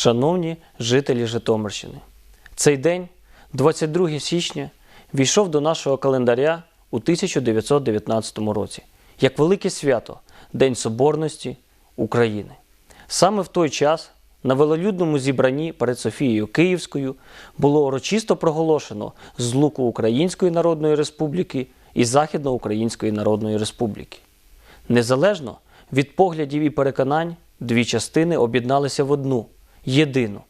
Шановні жителі Житомирщини, цей день, 22 січня, війшов до нашого календаря у 1919 році як велике свято День Соборності України. Саме в той час на велолюдному зібранні перед Софією Київською було урочисто проголошено злуку Української Народної Республіки і Західноукраїнської Народної Республіки. Незалежно від поглядів і переконань, дві частини об'єдналися в одну єдину.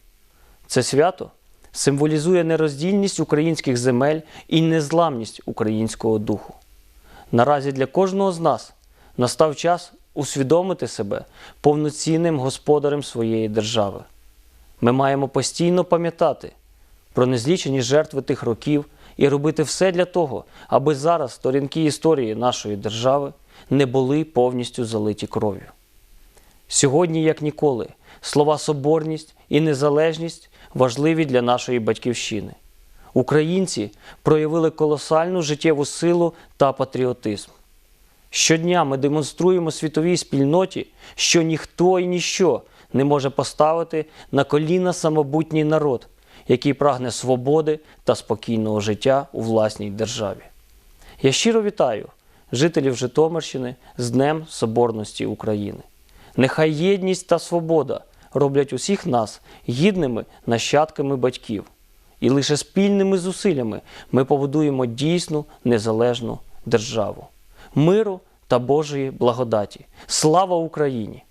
Це свято символізує нероздільність українських земель і незламність українського духу. Наразі для кожного з нас настав час усвідомити себе повноцінним господарем своєї держави. Ми маємо постійно пам'ятати про незлічені жертви тих років і робити все для того, аби зараз сторінки історії нашої держави не були повністю залиті кров'ю. Сьогодні, як ніколи, слова соборність і незалежність важливі для нашої батьківщини. Українці проявили колосальну життєву силу та патріотизм. Щодня ми демонструємо світовій спільноті, що ніхто і ніщо не може поставити на коліна самобутній народ, який прагне свободи та спокійного життя у власній державі. Я щиро вітаю жителів Житомирщини з Днем Соборності України. Нехай єдність та свобода роблять усіх нас гідними нащадками батьків. І лише спільними зусиллями ми побудуємо дійсну незалежну державу, миру та Божої благодаті. Слава Україні!